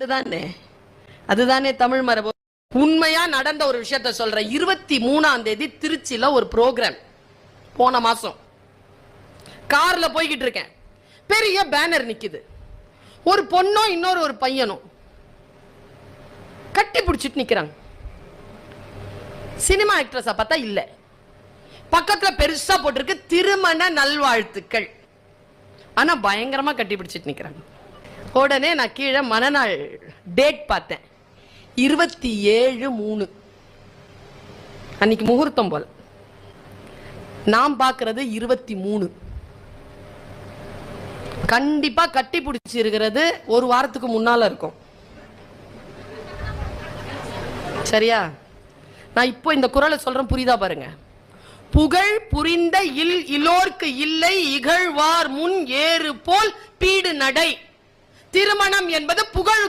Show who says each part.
Speaker 1: அதுதானே. அதுதானே தமிழ் மரபு. உண்மையா நடந்த ஒரு விஷயத்த சொல்றேன். இருபத்தி மூணாம் தேதி திருச்சியில ஒரு ப்ரோக்ராம் போன மாசம். கார்ல போய்கிட்டு இருக்கேன். பெரிய பேனர் நிக்குது. ஒரு பொண்ணும் இன்னொரு ஒரு பையனும் கட்டி பிடிச்சிட்டு நிக்கிறாங்க. சினிமா ஆக்ட்ரஸா பார்த்தா இல்ல. பக்கத்துல பெருசா போட்டிருக்கு. திருமண நல்வாழ்த்துக்கள். ஆனா பயங்கரமா கட்டி பிடிச்சிட்டு நிக்கிறாங்க. உடனே நான் கீழே மனநாள் டேட் பார்த்தேன். இருபத்தி ஏழு மூணு. அன்னைக்கு முகூர்த்தம் போல். நான் பார்க்கறது இருபத்தி மூணு. கண்டிப்பா கட்டி பிடிச்சிருக்கிறது ஒரு வாரத்துக்கு முன்னால இருக்கும். சரியா? நான் இப்போ இந்த குரலை சொல்றேன் புரியுதா பாருங்க. புகழ் புரிந்த இல் இலோர்க்கு இல்லை இகழ்வார் முன் ஏறு போல் பீடு நடை. திருமணம் என்பது புகழ்